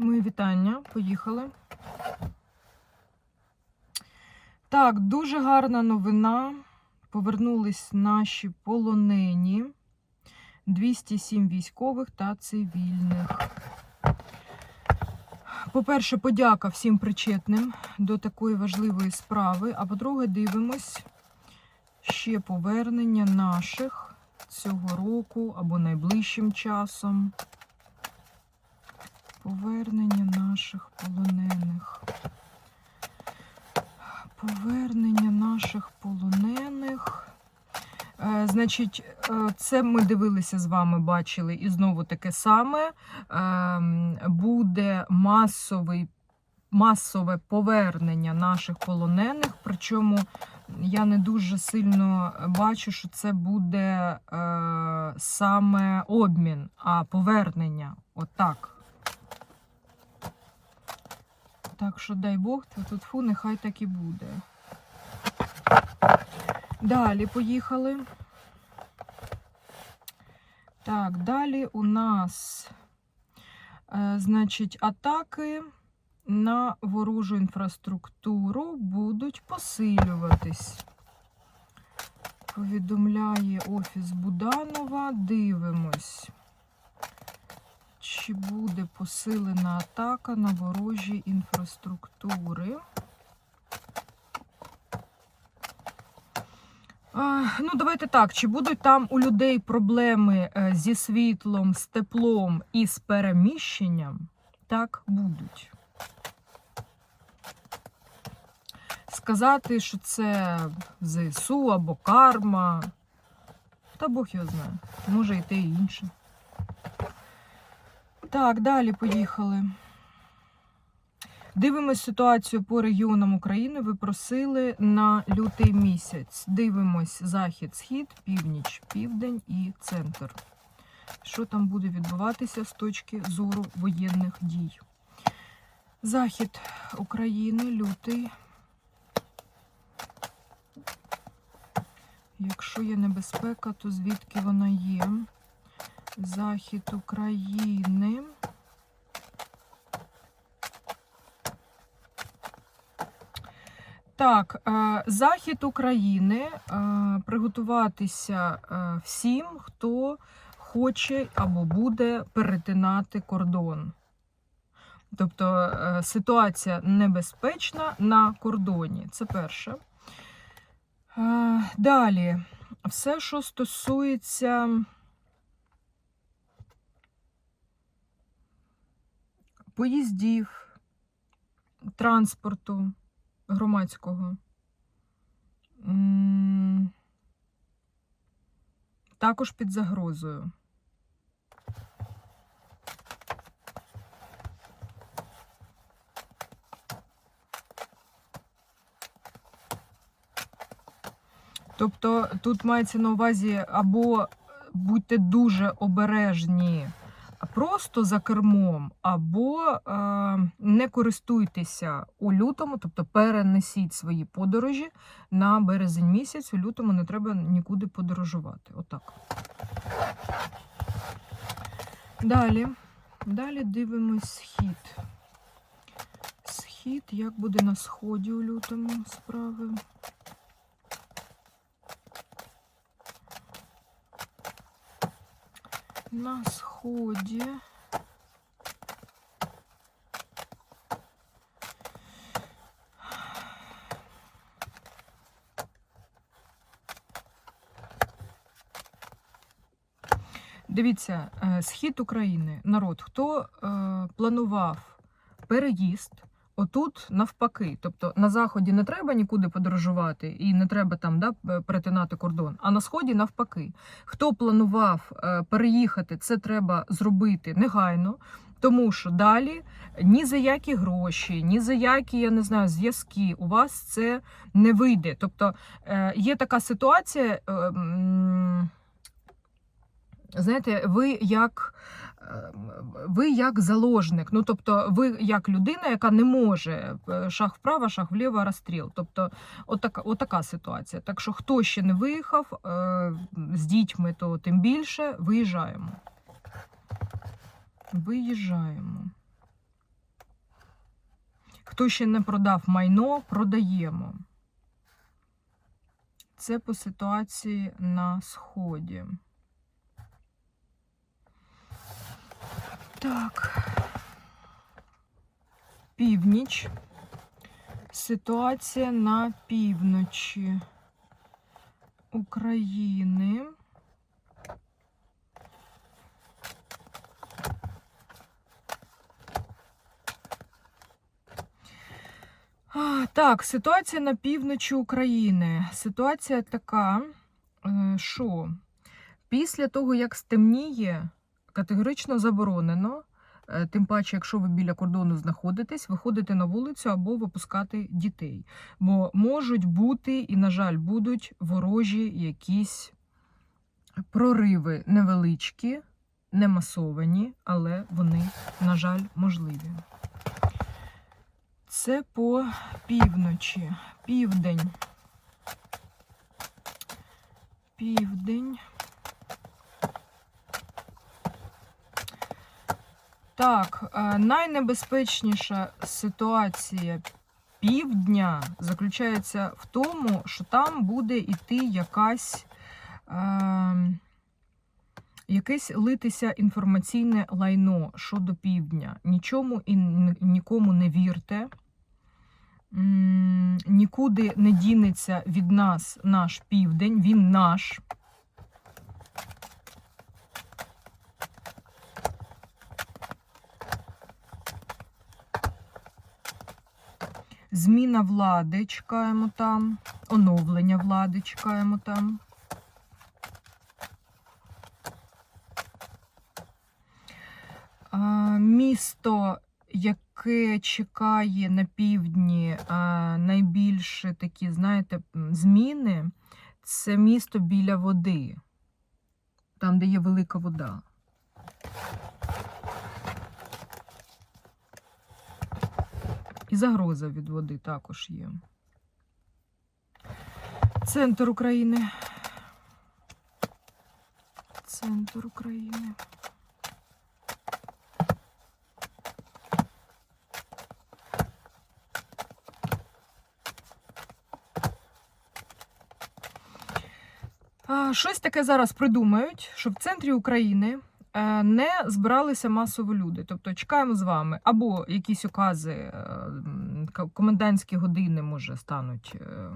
Мої вітання, поїхали. Так, дуже гарна новина. Повернулись наші полонені. 207 військових та цивільних. По-перше, подяка всім причетним до такої важливої справи. А по-друге, дивимось ще повернення наших цього року або найближчим часом. Повернення наших полонених. Повернення наших полонених. Е, Значить, е, це ми дивилися з вами, бачили, і знову таке саме. Ем, Буде масовий, масове повернення наших полонених. Причому я не дуже сильно бачу, що це буде е, саме обмін, а повернення. Отак. Так що дай Бог, тут фу, нехай так і буде. Далі поїхали. Так, далі у нас, е, значить, атаки на ворожу інфраструктуру будуть посилюватись. Повідомляє Офіс Буданова. Дивимось. Чи буде посилена атака на ворожі інфраструктури? Ну, давайте так. Чи будуть там у людей проблеми е, зі світлом, з теплом і з переміщенням? Так, будуть. Сказати, що це ЗСУ або карма. Та Бог його знає. Може те, і інше. Так, далі поїхали. Дивимось ситуацію по регіонам України. Ви просили на лютий місяць. Дивимось захід, схід, північ, південь і центр. Що там буде відбуватися з точки зору воєнних дій? Захід України, лютий. Якщо є небезпека, то звідки вона є? Захід України. Так, е, захід України е, приготуватися е, всім, хто хоче або буде перетинати кордон. Тобто ситуація небезпечна на кордоні. Це перше. Далі, все, що стосується. Поїздів, транспорту громадського. Також під загрозою. Тобто тут мається на увазі або будьте дуже обережні просто за кермом, або е, не користуйтеся у лютому, тобто перенесіть свої подорожі на березень місяць. У лютому не треба нікуди подорожувати. Отак. Далі. Далі дивимось схід. Схід, як буде на сході у лютому справи. На сході. Дивіться, е, схід України, народ, хто е, планував переїзд, отут навпаки. Тобто на заході не треба нікуди подорожувати і не треба там да, перетинати кордон, а на сході навпаки. Хто планував е, переїхати, це треба зробити негайно. Тому що далі ні за які гроші, ні за які, я не знаю, зв'язки у вас це не вийде. Тобто е, є така ситуація, е, знаєте, ви як. Ви як заложник, ну тобто, ви як людина, яка не може е, шаг вправо, шаг вліво, розстріл. Тобто, отака, отака ситуація. Так що, хто ще не виїхав е, з дітьми, то тим більше виїжджаємо. Виїжджаємо. Хто ще не продав майно, продаємо. Це по ситуації на сході. Так. Північ. Ситуація на півночі України. Так, ситуація на півночі України. Ситуація така, е, що після того, як стемніє, категорично заборонено, е, тим паче, якщо ви біля кордону знаходитесь, виходити на вулицю або випускати дітей. Бо можуть бути і, на жаль, будуть ворожі якісь прориви невеличкі, не масовані, але вони, на жаль, можливі. Це по півночі. Південь. Південь. Так, е, найнебезпечніша ситуація півдня заключається в тому, що там буде йти якась. Е, Якесь литися інформаційне лайно щодо півдня. Нічому і нікому не вірте. Нікуди не дінеться від нас наш південь, він наш. Зміна влади чекаємо там, оновлення влади чекаємо там. Місто, яке чекає на півдні найбільше такі, знаєте, зміни, це місто біля води, там, де є велика вода. І загроза від води також є. Центр України. Центр України. Щось таке зараз придумають, щоб в центрі України не збиралися масово люди. Тобто чекаємо з вами або якісь укази, е, комендантські години, може, стануть е,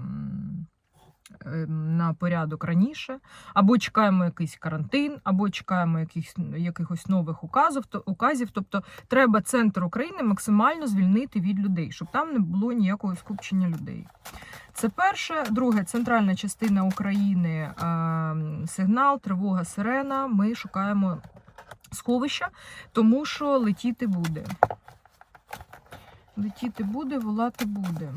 е, на порядок раніше, або чекаємо якийсь карантин, або чекаємо якихось, якихось нових указів, то, указів. Тобто треба центр України максимально звільнити від людей, щоб там не було ніякого скупчення людей. Це перше. Друге, центральна частина України, е, сигнал, тривога, сирена. Ми шукаємо сховища, тому що летіти буде. Летіти буде, волати буде.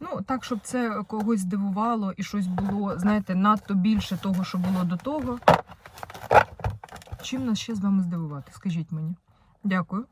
Ну, так, щоб це когось здивувало і щось було, знаєте, надто більше того, що було до того. Чим нас ще з вами здивувати? Скажіть мені. Дякую.